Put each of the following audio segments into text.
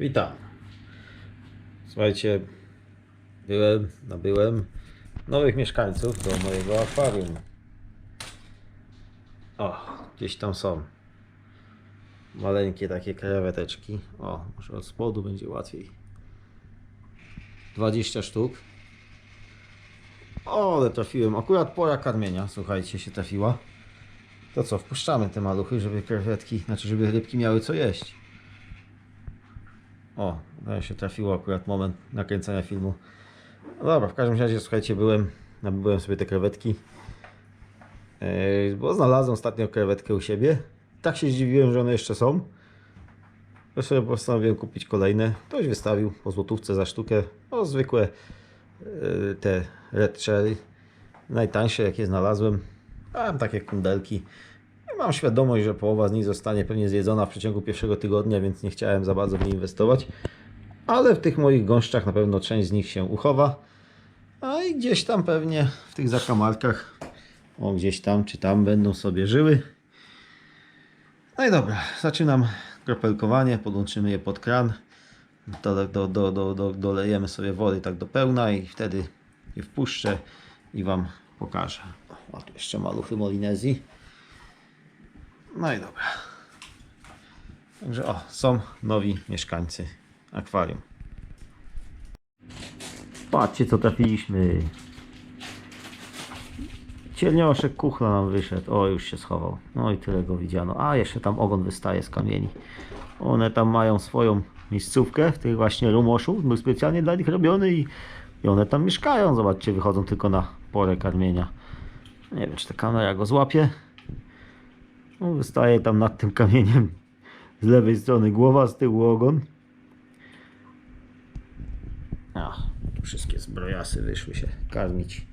Witam. Słuchajcie, byłem, nabyłem nowych mieszkańców do mojego akwarium. O, gdzieś tam są. Maleńkie takie kreweteczki. O, może od spodu będzie łatwiej. 20 sztuk. O, ale trafiłem. Akurat pora karmienia, słuchajcie, się trafiła. To co, wpuszczamy te maluchy, żeby krewetki, znaczy żeby rybki miały co jeść. O, no się trafiło akurat moment nakręcania filmu. No dobra, w każdym razie słuchajcie, byłem, nabyłem sobie te krewetki. Yy, bo znalazłem ostatnio krewetkę u siebie. Tak się zdziwiłem, że one jeszcze są. To sobie postanowiłem kupić kolejne. Ktoś wystawił po złotówce za sztukę. No zwykłe yy, te red cherry. Najtańsze jakie znalazłem. Mam takie kundelki. Mam świadomość, że połowa z nich zostanie pewnie zjedzona w przeciągu pierwszego tygodnia, więc nie chciałem za bardzo w nie inwestować. Ale w tych moich gąszczach na pewno część z nich się uchowa. A i gdzieś tam pewnie w tych zakamarkach, o gdzieś tam czy tam będą sobie żyły. No i dobra, zaczynam kropelkowanie, podłączymy je pod kran. Do, do, do, do, do, dolejemy sobie wody tak do pełna i wtedy je wpuszczę i Wam pokażę. O, tu jeszcze maluchy Molinezji. No i dobra. Także o, są nowi mieszkańcy akwarium. Patrzcie co trafiliśmy. Ciernioszek kuchla nam wyszedł. O, już się schował. No i tyle go widziano. A, jeszcze tam ogon wystaje z kamieni. One tam mają swoją miejscówkę w tych właśnie rumoszu. Był specjalnie dla nich robiony i, i one tam mieszkają. Zobaczcie, wychodzą tylko na porę karmienia. Nie wiem, czy ta kamera go złapie. No, wystaje tam nad tym kamieniem z lewej strony głowa, z tyłu ogon. A, wszystkie zbrojasy wyszły się karmić.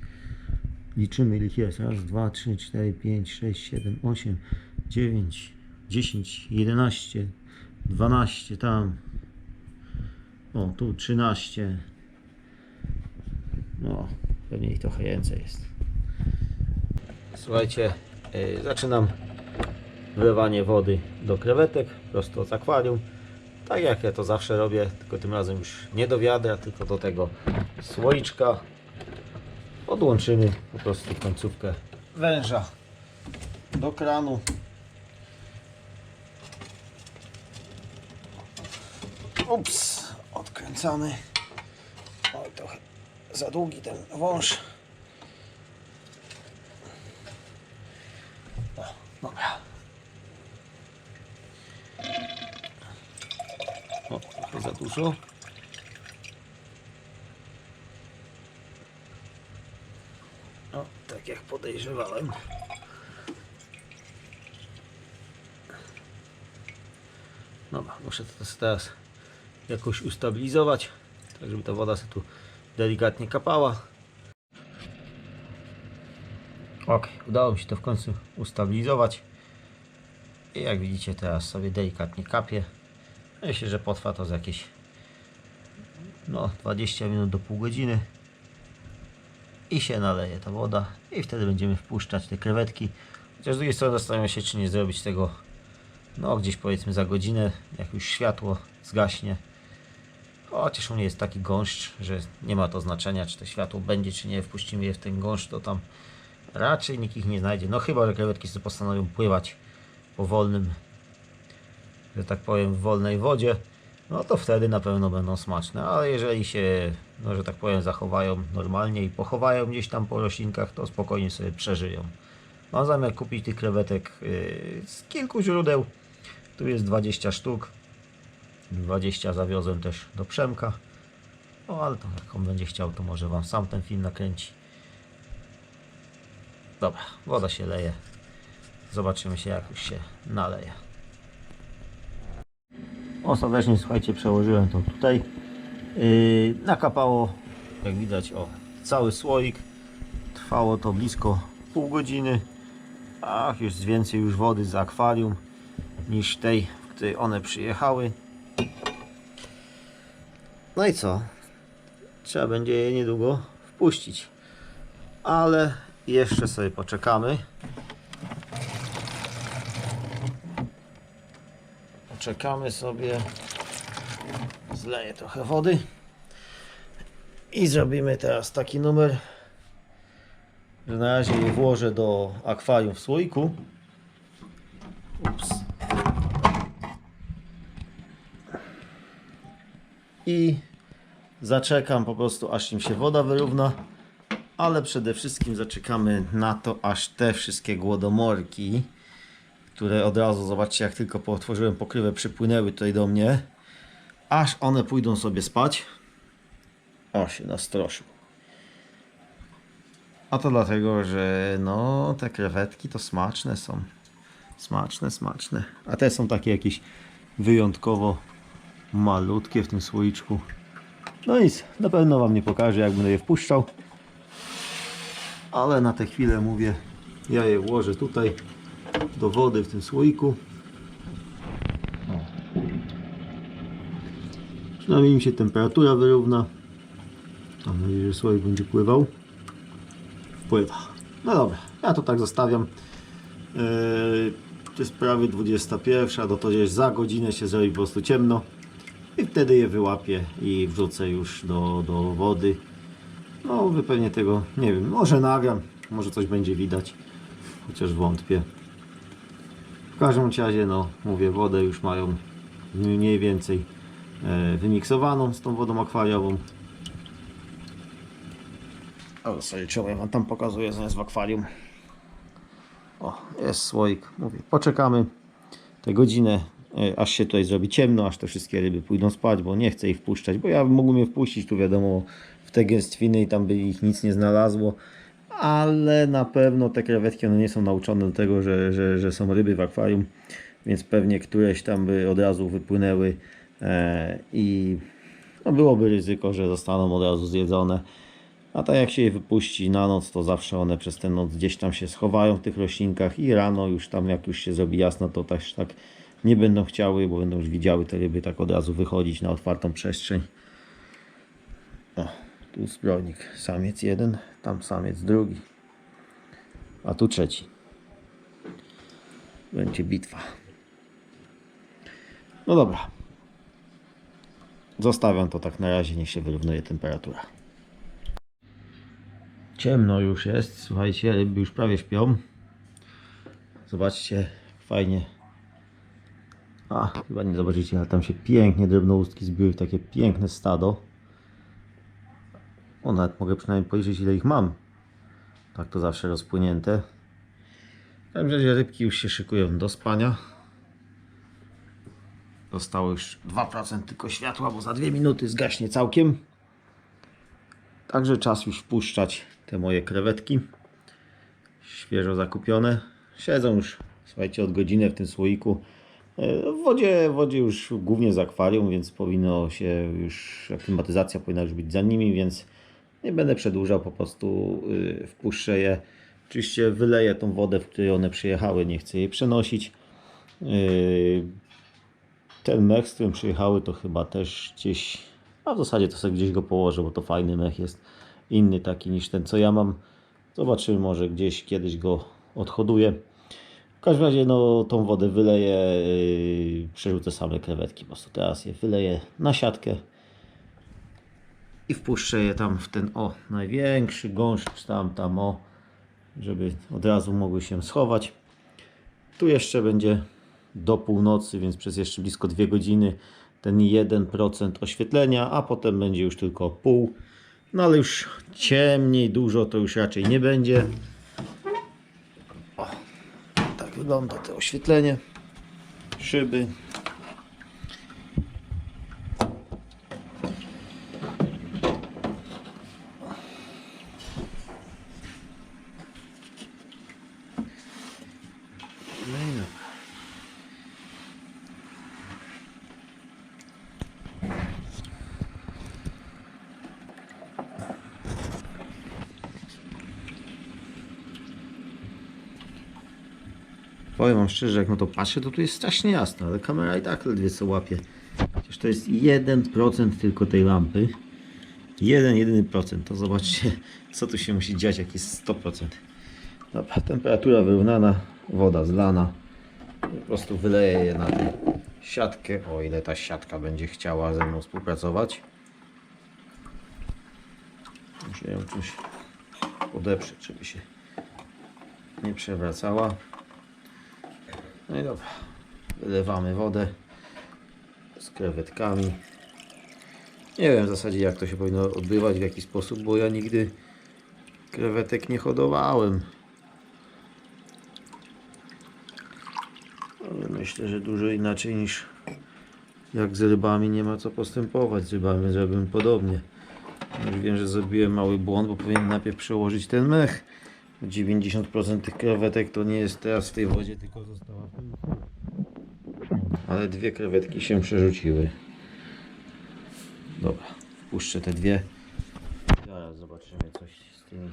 Liczymy ich jest. Raz, dwa, trzy, cztery, pięć, sześć, siedem, osiem, dziewięć, dziesięć, jedenaście, dwanaście tam. O, tu trzynaście. No, pewnie ich trochę więcej jest. Słuchajcie, yy, zaczynam wlewanie wody do krewetek prosto z akwarium. Tak jak ja to zawsze robię, tylko tym razem już nie do wiadra, tylko do tego słoiczka. Podłączymy po prostu końcówkę węża do kranu. Ups, odkręcamy. Oj, trochę za długi ten wąż. O, dobra. O, trochę za dużo. O, tak jak podejrzewałem. Dobra, muszę to teraz jakoś ustabilizować, tak żeby ta woda sobie tu delikatnie kapała. Ok, udało mi się to w końcu ustabilizować. I jak widzicie teraz sobie delikatnie kapie. Myślę, że potrwa to z jakieś no 20 minut do pół godziny i się naleje ta woda i wtedy będziemy wpuszczać te krewetki. Chociaż z drugiej strony zastanawiam się, czy nie zrobić tego no gdzieś powiedzmy za godzinę, jak już światło zgaśnie. Chociaż u mnie jest taki gąszcz, że nie ma to znaczenia, czy to światło będzie, czy nie. Wpuścimy je w ten gąszcz, to tam raczej nikt ich nie znajdzie. No chyba, że krewetki sobie postanowią pływać po wolnym, że tak powiem, w wolnej wodzie, no to wtedy na pewno będą smaczne. Ale jeżeli się, no, że tak powiem, zachowają normalnie i pochowają gdzieś tam po roślinkach, to spokojnie sobie przeżyją. Mam zamiar kupić tych krewetek yy, z kilku źródeł. Tu jest 20 sztuk. 20 zawiozłem też do Przemka. No ale to jak on będzie chciał, to może Wam sam ten film nakręci. Dobra, woda się leje. Zobaczymy się jak już się naleje. Ostatecznie, słuchajcie, przełożyłem to tutaj. Yy, nakapało, jak widać, o, cały słoik. Trwało to blisko pół godziny. Ach, już więcej już wody z akwarium niż tej, w której one przyjechały. No i co? Trzeba będzie je niedługo wpuścić. Ale jeszcze sobie poczekamy. Poczekamy sobie Zleję trochę wody. I zrobimy teraz taki numer, że na razie je włożę do akwarium w słoiku. Ups. I zaczekam po prostu aż im się woda wyrówna, ale przede wszystkim zaczekamy na to aż te wszystkie głodomorki, które od razu, zobaczcie jak tylko otworzyłem pokrywę, przypłynęły tutaj do mnie, aż one pójdą sobie spać. O, się nastroszył. A to dlatego, że no te krewetki to smaczne są. Smaczne, smaczne. A te są takie jakieś wyjątkowo malutkie w tym słoiczku. No nic, na pewno Wam nie pokażę jak będę je wpuszczał. Ale na tę chwilę mówię, ja je włożę tutaj do wody w tym słoiku. O. Przynajmniej im się temperatura wyrówna. Mam nadzieję, że słoik będzie pływał. Pływa. No dobra, ja to tak zostawiam. Yy, to jest prawie 21, do to jest za godzinę się zrobi po prostu ciemno. I wtedy je wyłapię i wrzucę już do, do wody. No, wy pewnie tego, nie wiem, może nagram, może coś będzie widać, chociaż wątpię. W każdym razie, no, mówię, wodę już mają mniej więcej e, wymiksowaną z tą wodą akwariową. O, sobie ja wam tam pokazuję, że jest w akwarium. O, jest słoik. Mówię, poczekamy tę godzinę, e, aż się tutaj zrobi ciemno, aż te wszystkie ryby pójdą spać, bo nie chcę ich wpuszczać, bo ja mógłbym je wpuścić, tu wiadomo, w te gęstwiny i tam by ich nic nie znalazło, ale na pewno te krewetki, one nie są nauczone do tego, że, że, że są ryby w akwarium, więc pewnie któreś tam by od razu wypłynęły e, i no byłoby ryzyko, że zostaną od razu zjedzone. A tak jak się je wypuści na noc, to zawsze one przez tę noc gdzieś tam się schowają w tych roślinkach i rano już tam jak już się zrobi jasno, to też tak nie będą chciały, bo będą już widziały te ryby tak od razu wychodzić na otwartą przestrzeń. Tu zbrojnik. Samiec jeden, tam samiec drugi. A tu trzeci. Będzie bitwa. No dobra. Zostawiam to tak na razie, niech się wyrównuje temperatura. Ciemno już jest, słuchajcie, ryby już prawie śpią. Zobaczcie, fajnie. A, chyba nie zobaczycie, ale tam się pięknie drobnoustki zbiły takie piękne stado. O, nawet mogę przynajmniej policzyć, ile ich mam. Tak to zawsze rozpłynięte. W każdym razie rybki już się szykują do spania. Zostało już 2% tylko światła, bo za 2 minuty zgaśnie całkiem. Także czas już wpuszczać te moje krewetki. Świeżo zakupione. Siedzą już, słuchajcie, od godziny w tym słoiku. E, W wodzie, w wodzie już głównie z akwarium, więc powinno się już, aklimatyzacja powinna już być za nimi, więc nie będę przedłużał, po prostu y, wpuszczę je. Oczywiście wyleję tą wodę, w której one przyjechały, nie chcę jej przenosić. Y, Ten mech, z którym przyjechały, to chyba też gdzieś, a w zasadzie to sobie gdzieś go położę, bo to fajny mech jest. Inny taki niż ten, co ja mam. Zobaczymy, może gdzieś kiedyś go odhoduję. W każdym razie, no, tą wodę wyleję, yy, przerzucę same krewetki. Po prostu teraz je wyleję na siatkę i wpuszczę je tam w ten, o, największy gąszcz tam, tam, o, żeby od razu mogły się schować. Tu jeszcze będzie do północy, więc przez jeszcze blisko dwie godziny ten 1% oświetlenia, a potem będzie już tylko pół. No ale już ciemniej dużo to już raczej nie będzie. O, tak wygląda to oświetlenie. Szyby. No i dobra. Powiem wam szczerze, jak na to patrzę, to tu jest strasznie jasno, ale kamera i tak ledwie co łapie. Chociaż to jest 1% tylko tej lampy. 1, jedyny procent. To zobaczcie, co tu się musi dziać, jak jest 100%. Dobra, temperatura wyrównana, woda zlana. Po prostu wyleję je na ten siatkę, o ile ta siatka będzie chciała ze mną współpracować. Muszę ją czymś podeprzeć, żeby się nie przewracała. No i dobra, wylewamy wodę z krewetkami. Nie wiem w zasadzie jak to się powinno odbywać, w jaki sposób, bo ja nigdy krewetek nie hodowałem. Ale myślę, że dużo inaczej niż jak z rybami nie ma co postępować. Z rybami zrobiłem podobnie. Już wiem, że zrobiłem mały błąd, bo powinien najpierw przełożyć ten mech. 90% tych krewetek to nie jest teraz w tej wodzie, tylko została w tym. Ale dwie krewetki się przerzuciły. Dobra, wpuszczę te dwie. Zaraz zobaczymy coś z tymi.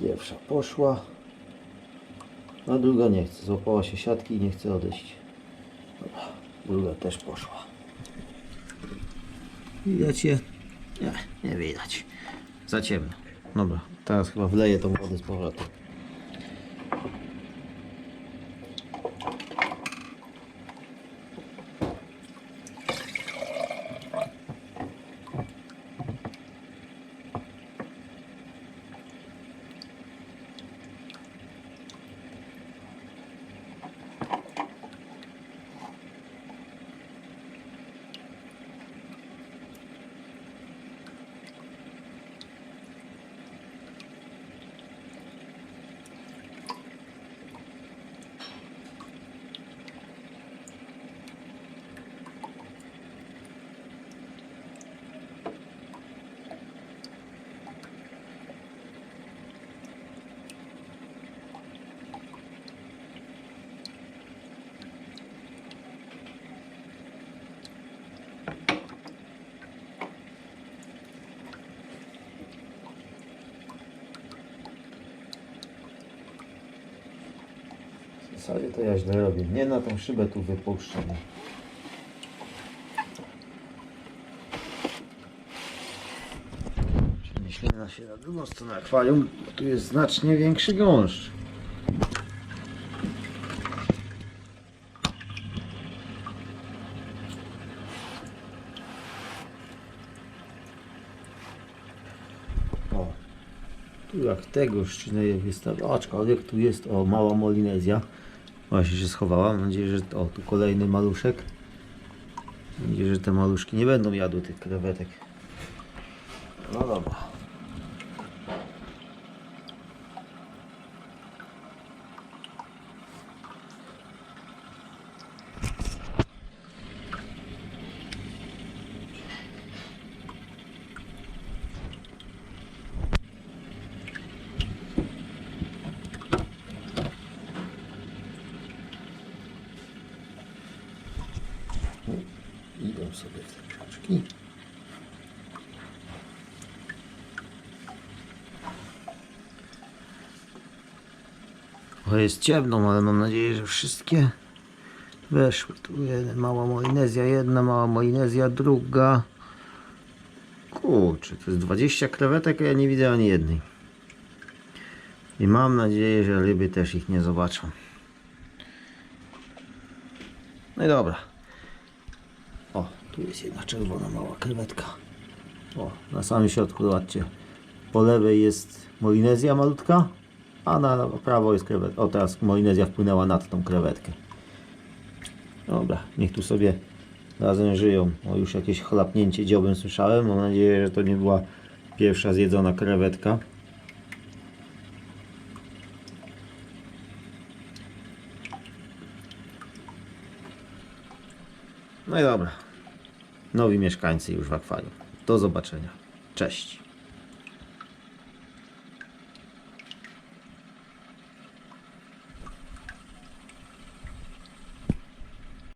Pierwsza poszła, a druga nie chce. Złapała się siatki i nie chce odejść. Dobra, druga też poszła. Widać je? Nie, nie widać. Za ciemno. Dobra, teraz chyba wleję tą wodę z powrotem. Zasadzie to ja źle robię. Nie na tą szybę tu wypuszczam. Przenieślimy się na drugą stronę akwarium, bo tu jest znacznie większy gąszcz. O, tu jak tego szczyny wystawię, aczkolwiek tu jest o mała Molinezja. Właśnie się schowała. Mam nadzieję, że o tu kolejny maluszek. Mam nadzieję, że te maluszki nie będą jadły tych krewetek. No dobra. Sobie krzaczki. Trochę jest ciemno, ale mam nadzieję, że wszystkie weszły. Tu jedna mała Molinezja, jedna mała Molinezja, druga. Kurczę, to jest 20 krewetek, a ja nie widzę ani jednej. I mam nadzieję, że ryby też ich nie zobaczą. No i dobra. Tu jest jedna czerwona mała krewetka. O, na samym środku, zobaczcie. Po lewej jest Molinezja malutka, a na prawo jest krewetka. O, teraz Molinezja wpłynęła nad tą krewetkę. Dobra, niech tu sobie razem żyją. O, już jakieś chlapnięcie dziobem słyszałem. Mam nadzieję, że to nie była pierwsza zjedzona krewetka. No i dobra. Nowi mieszkańcy już w akwarium. Do zobaczenia. Cześć.